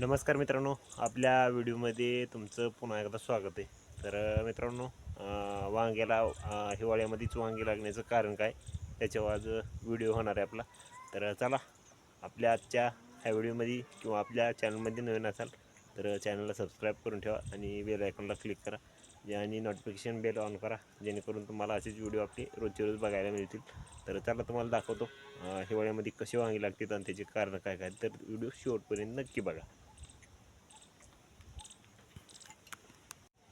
नमस्कार मित्रांनो आपल्या व्हिडिओमध्ये तुमचं पुन्हा एकदा स्वागत आहे. तर मित्रांनो वांग्याला हिवाळ्यामध्येच वांगी लागण्याचं कारण काय? त्याच्यावर आज व्हिडिओ होणार आहे आपला. तर चला आपल्या आजच्या ह्या व्हिडिओमध्ये किंवा आपल्या चॅनलमध्ये नवीन असाल तर चॅनलला सबस्क्राईब करून ठेवा आणि बेल आयकॉनला क्लिक करा. जे आणि नोटिफिकेशन बेल ऑन करा जेणेकरून तुम्हाला असेच व्हिडिओ आपले रोजचे रोज बघायला मिळतील. तर चला तुम्हाला दाखवतो हिवाळ्यामध्ये कशी वांगी लागतात आणि त्याचे कारण काय काय तर व्हिडिओ शेवटपर्यंत नक्की बघा.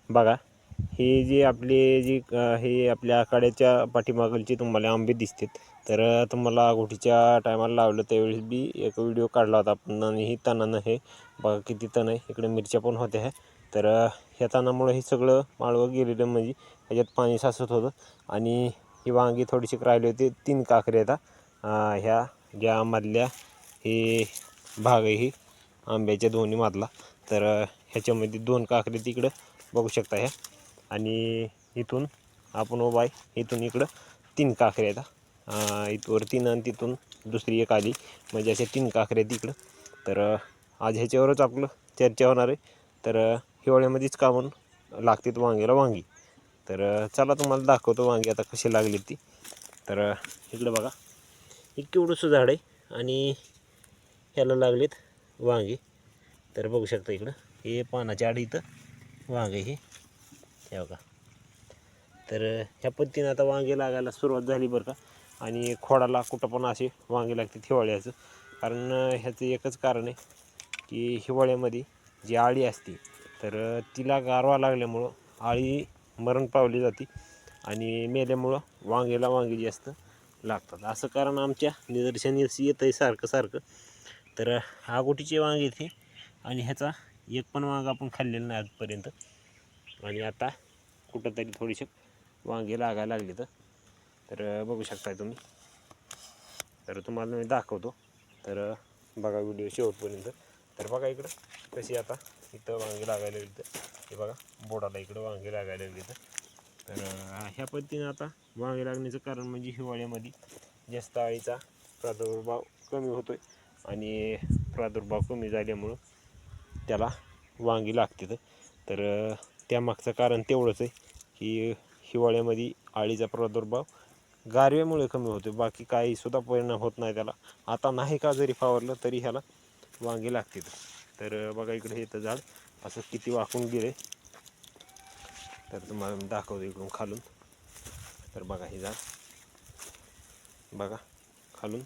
बघा हे जे आपले जी हे आपल्या आखाड्याच्या पाठीमागलची तुम्हाला आंबे दिसतात. तर तुम्हाला गोठीच्या टायमाला लावलं त्यावेळेस बी एक व्हिडिओ काढला होता आपण आणि ही तणानं हे बघा किती तण आहे. इकडे मिरच्या पण होत्या ह्या. तर ह्या तणामुळे हे सगळं माळवं गेलेलं म्हणजे ह्याच्यात पाणी साचत होतं. आणि ही वांगी थोडीशी राहिली होती तीन काकरे आता. ह्या ज्या मधल्या हे भाग आहे ही आंब्याच्या दोन्ही मधला. तर ह्याच्यामध्ये दोन काकरी तिकडं. बघू शकता ह्या. आणि इथून आपण उभा आहे. इथून इकडं तीन काखरे आहेत इथवर तीन आणि तिथून दुसरी एक आली. म्हणजे असे तीन काखरे आहेत इकडं. तर आज ह्याच्यावरच आपलं चर्चा होणार आहे. तर हिवाळ्यामध्येच कामून लागतात वांग्याला वांगी. तर चला तुम्हाला दाखवतो वांगी आता कशी लागली ती. तर इकडं बघा. एक केवढंसं झाड आहे आणि ह्याला लागलेत वांगी. तर बघू शकता इकडं. हे पानाच्या आड इथं. वांगे हे. हे बघा. तर ह्या पद्धतीनं आता वांगे लागायला सुरुवात झाली बरं का. आणि खोडाला कुठं पण असे वांगे लागते हिवाळ्याचं. कारण ह्याचं एकच कारण आहे की हिवाळ्यामध्ये जी आळी असते तर तिला गारवा लागल्यामुळं आळी मरण पावली जाते आणि मेल्यामुळं वांगेला वांगे जास्त लागतात. असं कारण आमच्या निदर्शनास येत आहे सारखं सारखं. तर आगोटीचे वांगे इथे आणि ह्याचा एक पण वांग आपण खाल्लेलं नाही आजपर्यंत. आणि आता कुठंतरी थोडीशी वांगे लागायला लागली तर. बघू शकताय तुम्ही. तर तुम्हाला मी दाखवतो. तर बघा व्हिडिओ शेवटपर्यंत. तर बघा इकडं कशी आता इथं वांगे लागायला लागली तर. हे बघा बोडाला इकडं वांगे लागायला लागली तर. ह्या पद्धतीनं आता वांगे लागण्याचं कारण म्हणजे हिवाळ्यामध्ये जास्त आळीचा प्रादुर्भाव कमी होतो आहे आणि प्रादुर्भाव कमी झाल्यामुळं त्याला वांगी लागतात तर त्यामागचं कारण तेवढंच आहे की हिवाळ्यामध्ये आळीचा प्रादुर्भाव गारव्यामुळे कमी होतो बाकी काहीसुद्धा परिणाम होत नाही त्याला. आता नाही का जरी फावरलं तरी ह्याला वांगी लागतात तर बघा इकडे हे तर झाड असं किती वाकून गेले. तर तुम्हाला दाखवतो इकडून खालून. तर बघा हे झाड. बघा खालून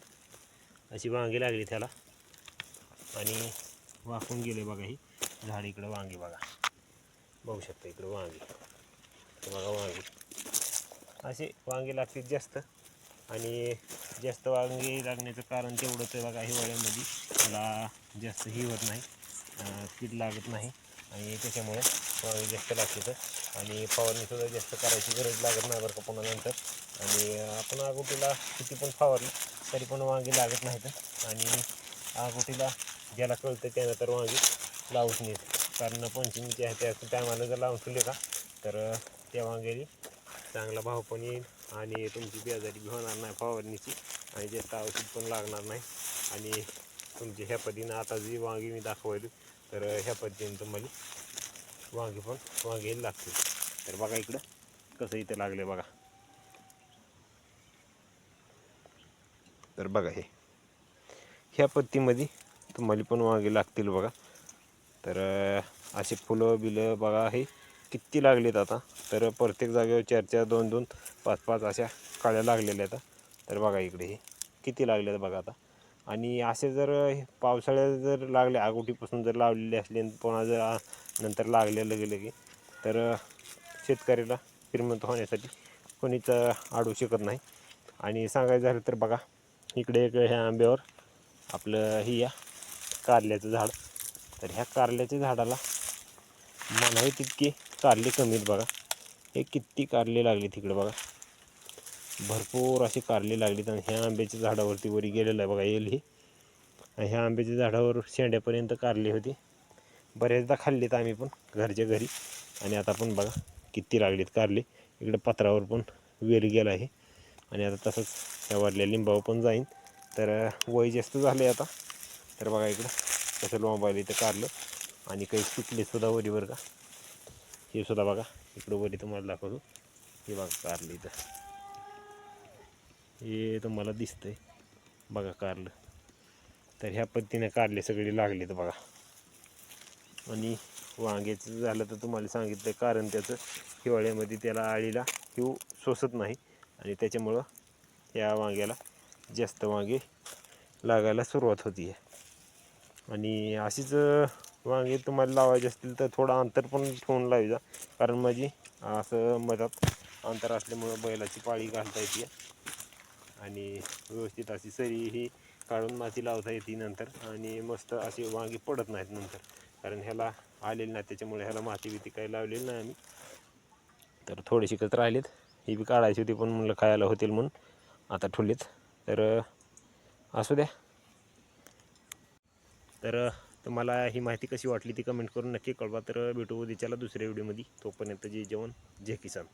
अशी वांगी लागली त्याला. आणि वाकून गेले बघा ही. झाड इकडं वांगी बघा. बघू शकता इकडं वांगी. बघा वांगी. असे वांगे लागतील जास्त. आणि जास्त वांगी लागण्याचं कारण तेवढंच आहे बघा हिवाळ्यामध्ये. त्याला जास्त ही होत नाही कीड लागत नाही. आणि त्याच्यामुळे वांगी जास्त लागते आणि फवारणीसुद्धा जास्त करायची गरज लागत नाही बरं का पुन्हा नंतर. आणि आपण आगोटीला किती पण फवारली तरी पण वांगी लागत नाहीत आणि आगोटीला ज्याला कळतं त्यानं तर वांगी लावूच नाहीत कारण पंचमीच्या त्या टायमाला जर लावून ठेवले का तर त्या वांग्याने चांगला भाव पण येईल आणि तुमची बेजारी बी होणार नाही फवारणीची आणि जास्त औषध पण लागणार नाही. आणि तुमची ह्या पद्धतीनं आता जी वांगी मी दाखवली तर ह्या पद्धतीने तुम्हाला वांगी पण वांगे लागतील. तर बघा इकडं कसं इथं लागले बघा. तर बघा हे. ह्या पत्तीमध्ये तुम्हाला पण मागे लागतील बघा. तर असे फुलं बिलं बघा हे किती लागलेत आता. तर प्रत्येक जागेवर चार चार दोन दोन पाच पाच अशा काळ्या लागलेल्या आहेत. तर बघा इकडे हे किती लागले बघा आता. आणि असे जर हे पावसाळ्यात जर लागले आगोटीपासून जर लावलेले असले पुन्हा जर नंतर लागले लगे लगे तर शेतकऱ्याला श्रीमंत होण्यासाठी कोणीच अं, अडवू शकत नाही. आणि सांगायचं झालं तर बघा इकडे एक ह्या आंब्यावर आपलं ही या. कारल्याचं झाड. तर ह्या कारल्याच्या झाडाला म्हणावे तितके कारले कमी आहेत बघा. हे किती कारले लागले तिकडे बघा. भरपूर असे कारले लागलीत आणि ह्या आंब्याच्या झाडावरती वरी गेलेलं आहे बघा येईल ही. आणि ह्या आंब्याच्या झाडावर शेंड्यापर्यंत कारले होते. बऱ्याचदा खाल्लेत आम्ही पण घरच्या घरी. आणि आता पण बघा किती लागलेत कारले. इकडे पत्रावर पण वेल गेला आहे. आणि आता तसंच ह्या वरल्या लिंबावर पण जाईन. तर वय जास्त झालं आहे आता. तर बघा इकडं कसं लोंबायला इथं काढलं. आणि काही सुटले सुद्धा वरी बरं का. हे सुद्धा बघा इकडं वरी तुम्हाला दाखवतो. हे बघा कारलं इथं. हे तुम्हाला दिसतंय. बघा कारलं तर ह्या पद्धतीने काढले सगळे लागले तर बघा. आणि वांग्याचं झालं तर तुम्हाला सांगितलं कारण त्याचं हिवाळ्यामध्ये त्याला आळीला हिव सोसत नाही. आणि त्याच्यामुळं या वांग्याला जास्त वांगे लागायला सुरुवात होती आहे आणि अशीच वांगे तुम्हाला लावायचे असतील तर थोडं अंतर पण ठेवून लावायचा. कारण माझी असं मधात अंतर असल्यामुळं बैलाची पाळी घालता येते. आणि व्यवस्थित अशी सरी ही काढून माती लावता येते नंतर. आणि मस्त अशी वांगी पडत नाहीत नंतर. कारण ह्याला आलेली नाही त्याच्यामुळे ह्याला माती बिती काही लावलेली नाही आम्ही. तर थोडेसे कच राहिलेत ही बी काढायची होती पण म्हणलं खायला होतील म्हणून. आता ठेवलेत. तर असू द्या. तर तुम्हाला ही माहिती कशी वाटली ती कमेंट करून नक्की कळवा. तर भेटू उद्याच्याला दुसऱ्या व्हिडिओमध्ये तोपर्यंत जे जेवण जय किसान.